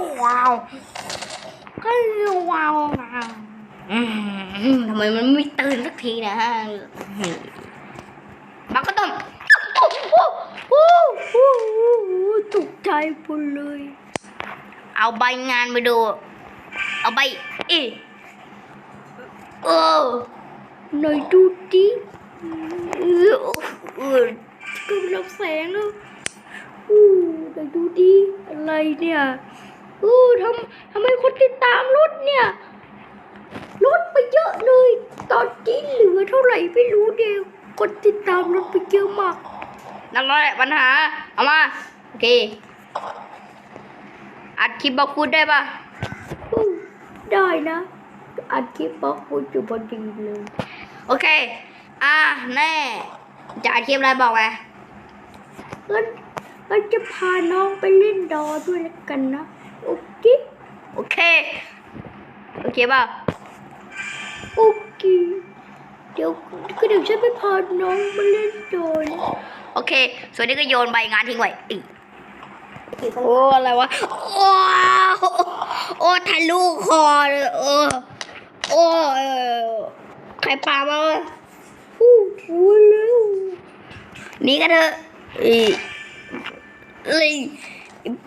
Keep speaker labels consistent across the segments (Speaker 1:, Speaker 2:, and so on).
Speaker 1: ก็ว้าวอืมทำไมมันไม่ตื่นสักทีนะฮะบักก็ต้องโอ้โหโอ้โหตกใจหมดเลย เอาใบงานไปดู เอาใบอีเออหน่อยดูดิเออเออกำลังแสงแล้วอู้หน่อยดูดิอะไรเนี่ย อู้ทำทำไมคนติดตามลดเนี่ยลดไปเยอะเลย ตอนนี้เหลือเท่าไหร่ไม่รู้เดียวคนติดตามลดไปเยอะมากนั่นแหละปัญหา เอามา โอเค อัดคลิปบอกพูดได้ปะอู้ได้นะ อัดคลิปบอกพูดอยู่พอดีเลย โอเค อะแน่ จะอัดคลิปอะไรบอกไปงั้นงั้นจะพาน้องไปเล่นดอด้วยแล้วกันนะ โอเค โอเค โอเคป่ะโอเค เดี๋ยวก็เดี๋ยวฉันไปพาน้องมาเล่นดอนโอเค ส่วนนี้ก็โยนใบงานทิ้งไว้อีกโอ้อะไรวะ โอ้โอ้ทะลุคอเลยโอ้โอ้ใครปามาวะอู้หูเร็วนี่กันเถอะอีเลย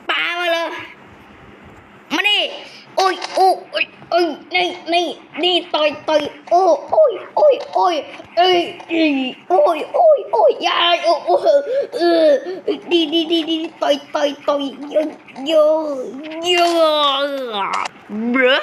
Speaker 1: ปามาเลย นี่โอ้ยโอ้ยโอ้ยโอ้ยนี่นี่นี่ต่อยต่อยโอ้โอ้ยโอ้ยโอ้ยเอ้ยอีโอ้ยโอ้ยโอ้ยอยาโอ้โอ้เออดีดีดีดีต่อยต่อยต่อยโยโยโยเบ้อ